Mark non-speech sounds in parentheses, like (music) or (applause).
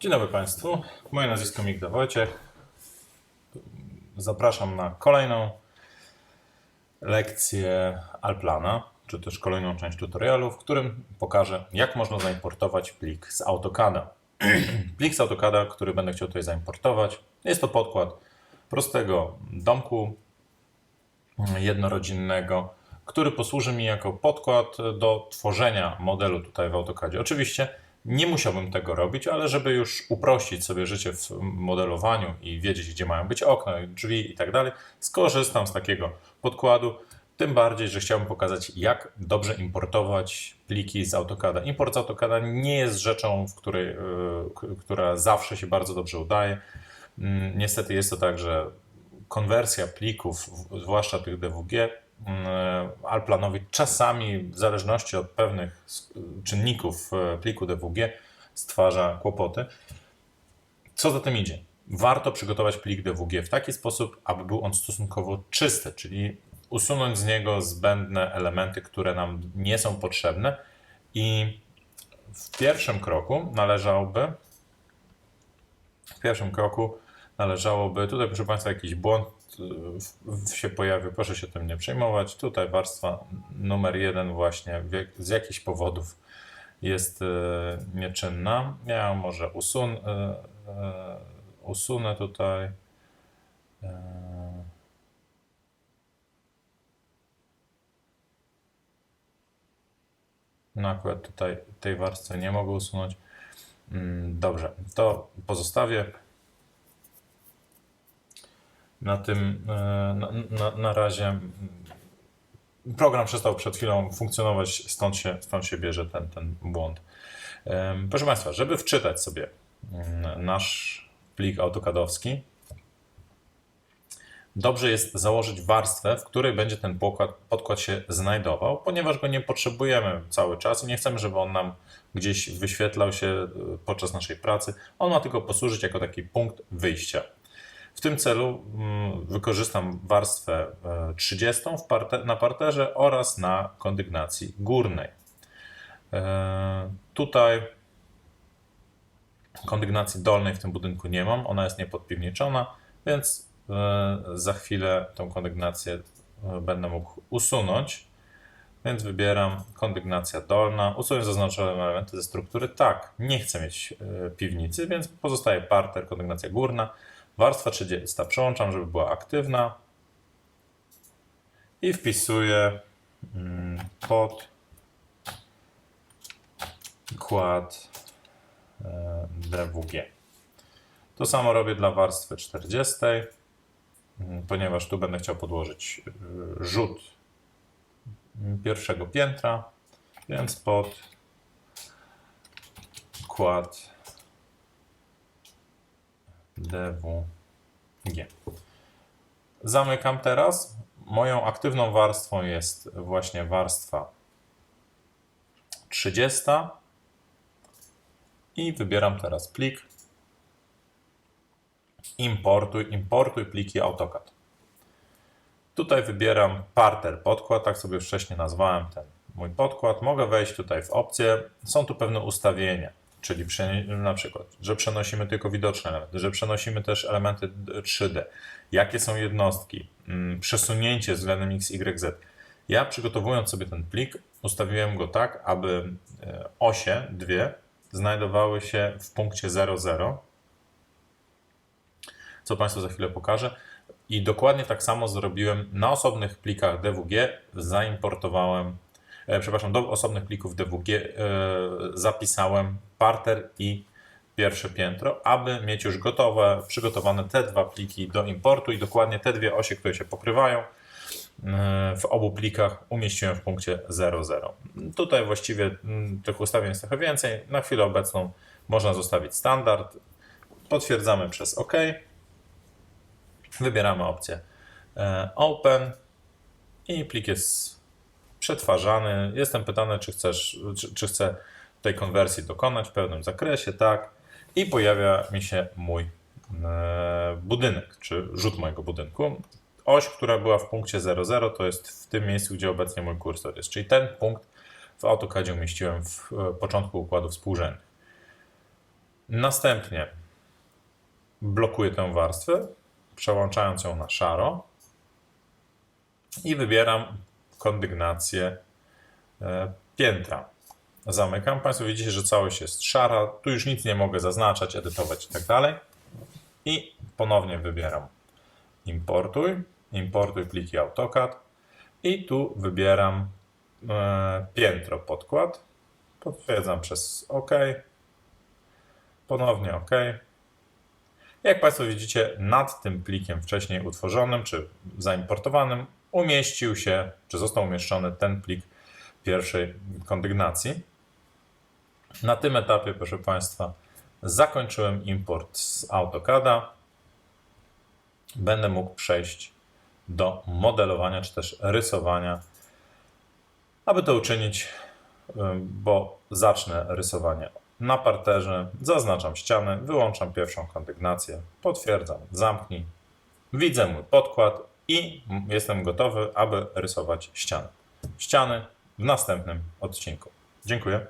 Dzień dobry Państwu. Moje nazwisko Migda Wojciech. Zapraszam na kolejną lekcję Alplana, czy też kolejną część tutorialu, w którym pokażę, jak można zaimportować plik z AutoCADa. (clears throat) plik z AutoCADa, który będę chciał tutaj zaimportować. Jest to podkład prostego domku jednorodzinnego, który posłuży mi jako podkład do tworzenia modelu tutaj w AutoCADzie. Oczywiście nie musiałbym tego robić, ale żeby już uprościć sobie życie w modelowaniu i wiedzieć, gdzie mają być okna, drzwi i tak dalej, skorzystam z takiego podkładu. Tym bardziej, że chciałbym pokazać, jak dobrze importować pliki z AutoCADa. Import z AutoCADa nie jest rzeczą, w której, k- która zawsze się bardzo dobrze udaje. Mm, Niestety jest to tak, że konwersja plików, zwłaszcza tych DWG, Alplanowi czasami w zależności od pewnych czynników e, pliku DWG stwarza kłopoty. Co za tym idzie? Warto przygotować plik DWG w taki sposób, aby był on stosunkowo czysty, czyli usunąć z niego zbędne elementy, które nam nie są potrzebne i w pierwszym kroku należałoby w pierwszym kroku należałoby, tutaj proszę Państwa jakiś błąd się pojawił, proszę się tym nie przejmować. Tutaj warstwa numer jeden właśnie z jakichś powodów jest y, nieczynna. Ja może usun, y, y, usunę tutaj. No akurat tutaj tej warstwy nie mogę usunąć. Mm, Dobrze, to pozostawię. Na tym, e, na, na, na razie program przestał przed chwilą funkcjonować, stąd się, stąd się bierze ten, ten błąd. Proszę Państwa, żeby wczytać sobie mm, nasz plik autokadowski, dobrze jest założyć warstwę, w której będzie ten pokład, podkład się znajdował, ponieważ go nie potrzebujemy cały czas i nie chcemy, żeby on nam gdzieś wyświetlał się y, podczas naszej pracy. On ma tylko posłużyć jako taki punkt wyjścia. W tym celu mm, wykorzystam warstwę e, 30 w parte, na parterze oraz na kondygnacji górnej. E, Tutaj kondygnacji dolnej w tym budynku nie mam, ona jest niepodpiwniczona, więc e, za chwilę tą kondygnację e, będę mógł usunąć. Więc wybieram kondygnacja dolna, usuję zaznaczone elementy ze struktury. Tak, nie chcę mieć e, piwnicy, więc pozostaje parter, kondygnacja górna. Warstwa 30 przełączam, żeby była aktywna i wpisuję mm, pod kład e, DWG. To samo robię dla warstwy 40, mm, ponieważ tu będę chciał podłożyć y, rzut pierwszego piętra, więc pod kład DWG. Zamykam teraz. Moją aktywną warstwą jest właśnie warstwa 30 i wybieram teraz plik. Importuj, importuj pliki AutoCAD. Tutaj wybieram parter podkład, tak sobie wcześniej nazwałem ten mój podkład. Mogę wejść tutaj w opcje. Są tu pewne ustawienia, czyli na przykład, że przenosimy tylko widoczne elementy, że przenosimy też elementy d- 3D. Jakie są jednostki, mm, przesunięcie względem X, Y, Z. Ja przygotowując sobie ten plik, ustawiłem go tak, aby e, osie dwie znajdowały się w punkcie 00 co Państwu za chwilę pokażę. I dokładnie tak samo zrobiłem na osobnych plikach DWG. Zaimportowałem, przepraszam, do osobnych plików DWG e, zapisałem parter i pierwsze piętro, aby mieć już gotowe, przygotowane te dwa pliki do importu i dokładnie te dwie osie, które się pokrywają. e, W obu plikach umieściłem w punkcie 00. Tutaj właściwie mm, tych ustawień jest trochę więcej. Na chwilę obecną można zostawić standard. Potwierdzamy przez OK. Wybieramy opcję e, Open i plik jest przetwarzany. Jestem pytany, czy, chcesz, czy, czy chcę tej konwersji dokonać w pełnym zakresie, tak. I pojawia mi się mój e, budynek, czy rzut mojego budynku. Oś, która była w punkcie 00, to jest w tym miejscu, gdzie obecnie mój kursor jest. Czyli ten punkt w AutoCADzie umieściłem w e, początku układu współrzędnych. Następnie blokuję tę warstwę, przełączając ją na szaro i wybieram kondygnację e, piętra. Zamykam. Państwo widzicie, że całość jest szara. Tu już nic nie mogę zaznaczać, edytować i tak dalej. I ponownie wybieram importuj, importuj pliki AutoCAD i tu wybieram e, piętro podkład. Potwierdzam przez OK. Ponownie OK. Jak Państwo widzicie, nad tym plikiem wcześniej utworzonym czy zaimportowanym umieścił się, czy został umieszczony ten plik pierwszej kondygnacji. Na tym etapie, proszę Państwa, zakończyłem import z AutoCADa. Będę mógł przejść do modelowania czy też rysowania. Aby to uczynić, bo zacznę rysowanie na parterze, zaznaczam ścianę, wyłączam pierwszą kondygnację, potwierdzam, zamknij, widzę mój podkład i jestem gotowy, aby rysować ścianę. Ściany w następnym odcinku. Dziękuję.